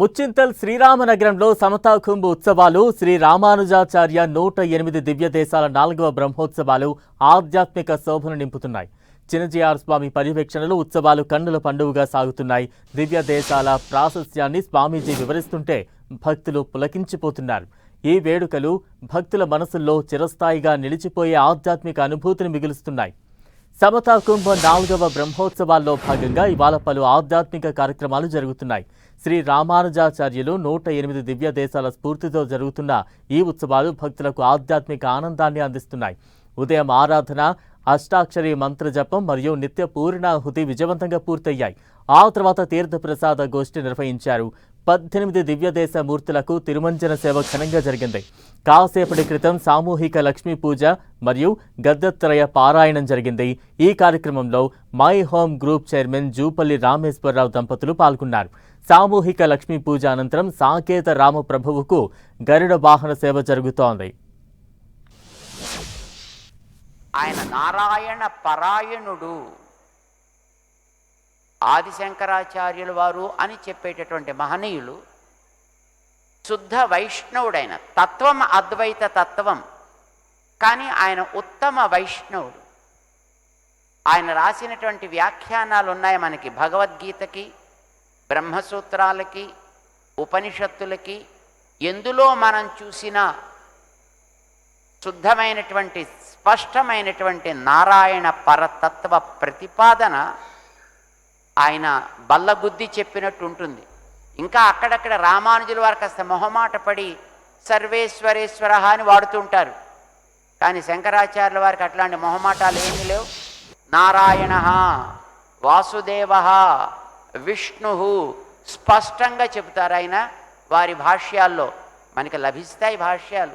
ముచ్చింతల్ శ్రీరామనగరంలో సమతా కుంభ ఉత్సవాలు శ్రీ రామానుజాచార్య నూట ఎనిమిది దివ్య దేశాల నాలుగవ బ్రహ్మోత్సవాలు ఆధ్యాత్మిక శోభను నింపుతున్నాయి. చిన్నజీఆర్ స్వామి పర్యవేక్షణలో ఉత్సవాలు కన్నుల పండుగగా సాగుతున్నాయి. దివ్య దేశాల ప్రాశస్యాన్ని స్వామీజీ వివరిస్తుంటే భక్తులు పులకించిపోతున్నారు. ఈ వేడుకలు భక్తుల మనసుల్లో చిరస్థాయిగా నిలిచిపోయే ఆధ్యాత్మిక అనుభూతిని మిగులుస్తున్నాయి. సమతా కుంభ నాలుగవ బ్రహ్మోత్సవాల్లో భాగంగా ఇవాళ పలు ఆధ్యాత్మిక కార్యక్రమాలు జరుగుతున్నాయి. శ్రీ రామానుజాచార్యులు నూట ఎనిమిది దివ్య దేశాల స్ఫూర్తితో జరుగుతున్న ఈ ఉత్సవాలు భక్తులకు ఆధ్యాత్మిక ఆనందాన్ని అందిస్తున్నాయి. ఉదయం ఆరాధన అష్టాక్షరి మంత్ర జపం మరియు నిత్య పూర్ణాహుతి విజయవంతంగా పూర్తయ్యాయి. ఆ తర్వాత తీర్థ ప్రసాద గోష్ఠి నిర్వహించారు. పద్దెనిమిది దివ్యదేశ మూర్తులకు తిరుమంజన సేవ ఘనంగా జరిగింది. కాసేపటి క్రితం సామూహిక లక్ష్మీ పూజ మరియు గద్దత్రయ పారాయణం జరిగింది. ఈ కార్యక్రమంలో my home group chairman Jupally Rameshwar Rao దంపతులు పాల్గొన్నారు. సామూహిక లక్ష్మీ పూజ అనంతరం సాకేత రామ ప్రభువుకు గరుడ వాహన సేవ జరుగుతోంది. ఆయన నారాయణ పరాయణుడు. ఆదిశంకరాచార్యుల వారు అని చెప్పేటటువంటి మహనీయులు శుద్ధ వైష్ణవుడైన తత్వం అద్వైత తత్వం కానీ ఆయన ఉత్తమ వైష్ణవుడు. ఆయన రాసినటువంటి వ్యాఖ్యానాలు ఉన్నాయి మనకి భగవద్గీతకి బ్రహ్మసూత్రాలకి ఉపనిషత్తులకి ఎందులో మనం చూసినా శుద్ధమైనటువంటి స్పష్టమైనటువంటి నారాయణ పరతత్వ ప్రతిపాదన ఆయన బల్లగుద్ది చెప్పినట్టు ఉంటుంది. ఇంకా అక్కడక్కడ రామానుజుల వారు కాస్త మొహమాట పడి సర్వేశ్వరేశ్వర అని వాడుతుంటారు కానీ శంకరాచార్యుల వారికి అట్లాంటి మొహమాటాలు ఏమీ లేవు. నారాయణ వాసుదేవ విష్ణు స్పష్టంగా చెబుతారు ఆయన వారి భాష్యాల్లో. మనకి లభిస్తాయి భాష్యాలు.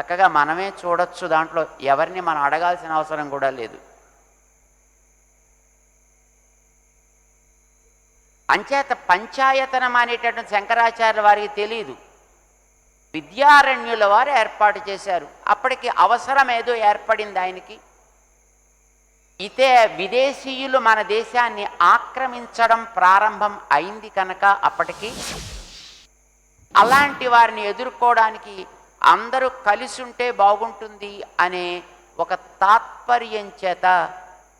చక్కగా మనమే చూడొచ్చు దాంట్లో. ఎవరిని మనం అడగాల్సిన అవసరం కూడా లేదు. అంచేత పంచాయతనం అనేటటువంటి శంకరాచార్యుల వారికి తెలియదు విద్యారణ్యుల వారు ఏర్పాటు చేశారు. అప్పటికి అవసరం ఏదో ఏర్పడింది ఆయనకి. ఇతే విదేశీయులు మన దేశాన్ని ఆక్రమించడం ప్రారంభం అయింది కనుక అప్పటికి అలాంటి వారిని ఎదుర్కోవడానికి అందరూ కలిసి ఉంటే బాగుంటుంది అనే ఒక తాత్పర్యం చేత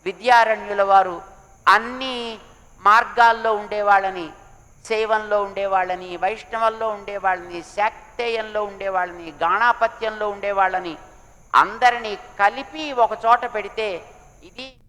విద్యారణ్యుల వారు అన్ని మార్గాల్లో ఉండేవాళ్ళని శైవంలో ఉండేవాళ్ళని వైష్ణవంలో ఉండేవాళ్ళని శాక్తేయంలో ఉండేవాళ్ళని గాణాపత్యంలో ఉండేవాళ్ళని అందరినీ కలిపి ఒక చోట పెడితే 이리